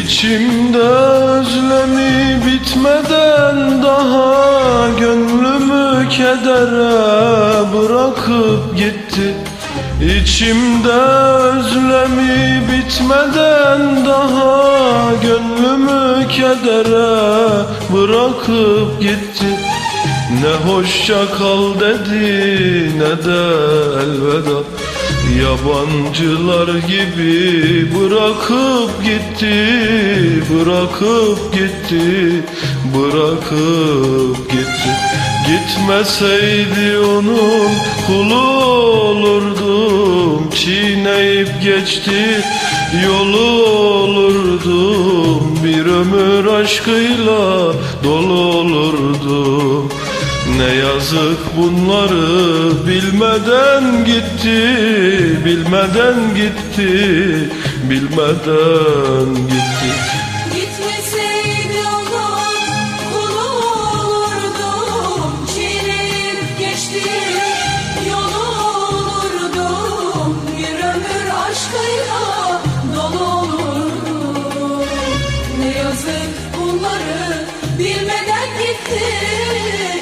İçimde özlemi bitmeden daha Gönlümü kedere bırakıp gitti. İçimde özlemi bitmeden daha Gönlümü kedere bırakıp gitti. Ne hoşça kal dedi ne de elveda Yabancılar gibi bırakıp gitti Bırakıp gitti Bırakıp gitti. Gitmeseydi onun kulu olurdum Çiğneyip geçti yolu olurdum. Bir ömür aşkıyla dolu olurdum ne yazık bunları bilmeden gitti, bilmeden gitti, bilmeden gitti. Gitmeseydi onun kulu olurdum geçti yolu Bir ömür aşkıyla dolu olurdum Ne yazık bunları bilmeden gitti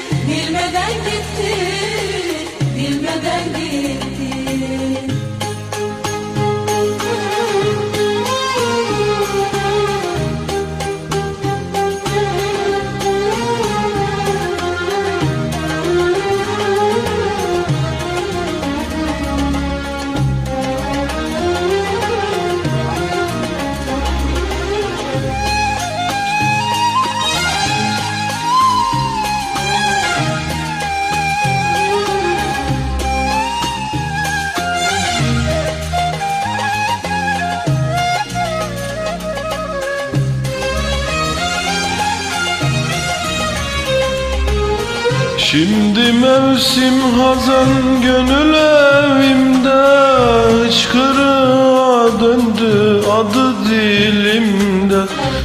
Şimdi mevsim hazan gönül evimde Hıçkırığa döndü adı dilimde.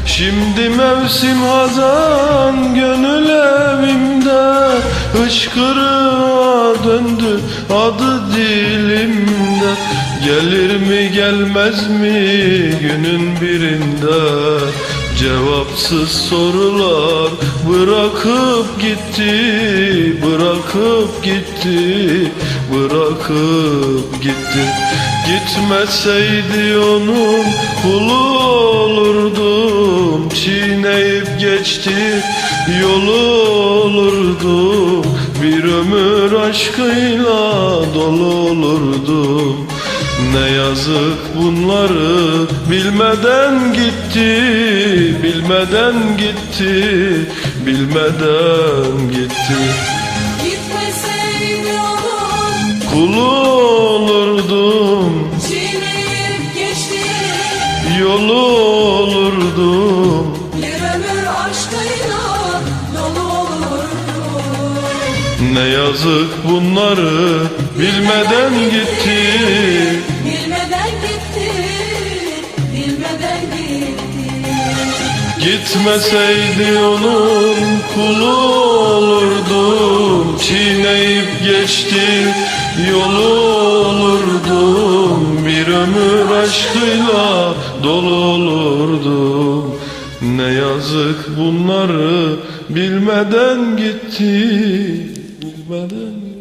Şimdi mevsim hazan gönül evimde Hıçkırığa döndü adı dilimde. Gelir mi gelmez mi günün birinde Cevapsız sorular bırakıp gitti, bırakıp gitti, bırakıp gitti. Gitmeseydi onun kulu olurdum, çiğneyip geçti yolu olurdum. Bir ömür aşkıyla dolu olurdum. Ne yazık bunları bilmeden gitti, bilmeden gitti, bilmeden gitti. Gitmeseydi onun Kulu olurdum, çiğneyip geçti yolu olurdum. Bir ömür aşkıyla Ne yazık bunları bilmeden gitti. Bilmeden gitti Bilmeden gitti. Gitmeseydi onun kulu olurdum Çiğneyip geçti yolu olurdum Bir ömür aşkıyla dolu olurdum Ne yazık bunları bilmeden gitti bana